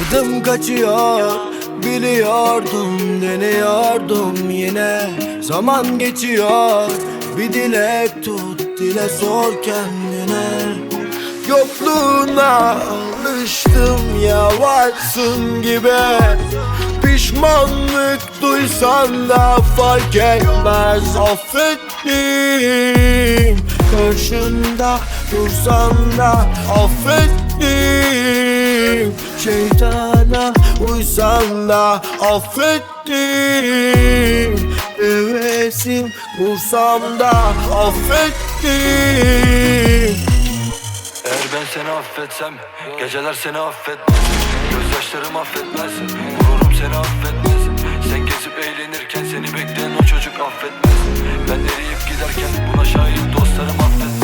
Aklım kaçıyor Biliyordum deniyordum yine. Zaman geçiyor Bir dilek tut dile sor kendine. Yokluğuna alıştım yavaşsın gibi. Pişmanlık duysan da fark etmez Affettim. Karşında dursan da affettim Şeytana uysan da affettim Hevesim vursam da affettim Eğer ben seni affetsem Geceler seni affetmez. Gözyaşlarım affetmez. Gururum seni affetmez. Sen gezip eğlenirken Seni bekleyen o çocuk affetmez. Ben eriyip giderken Buna şahit dostlarım affetmez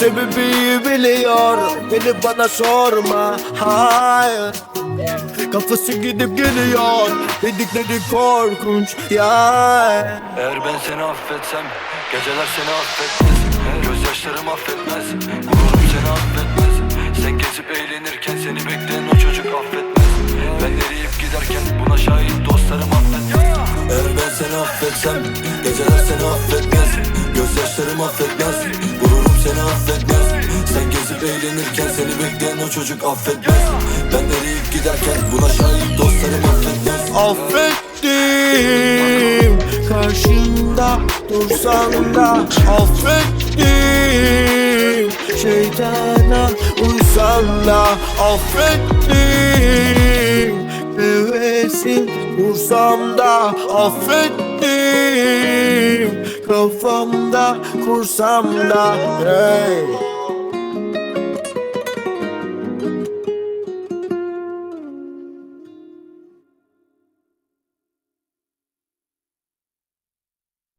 Sebebi biliyor. Beni bana sorma. Hayır. Kafası gidip geliyor. Dedikleri korkunç. Ya Eğer ben seni affetsem Geceler seni affetmez. Gözyaşlarım affetmez Gururum seni affetmez. Sen gezip eğlenirken Seni bekleyen o çocuk affetmez. Ben eriyip giderken Buna şahit dostlarım affetmez. Eğer ben seni affetsem Geceler seni affetmez. Gözyaşlarım affetmez Eğlenirken Seni bekleyen o çocuk affetmez. Ben eriyip giderken Buna şahit dostlarım affetmez. Affettim. Karşında dursan da Affettim. Şeytana uysan da Affettim. Hevesim vursam da Affettim. Kafamda kursam da hey.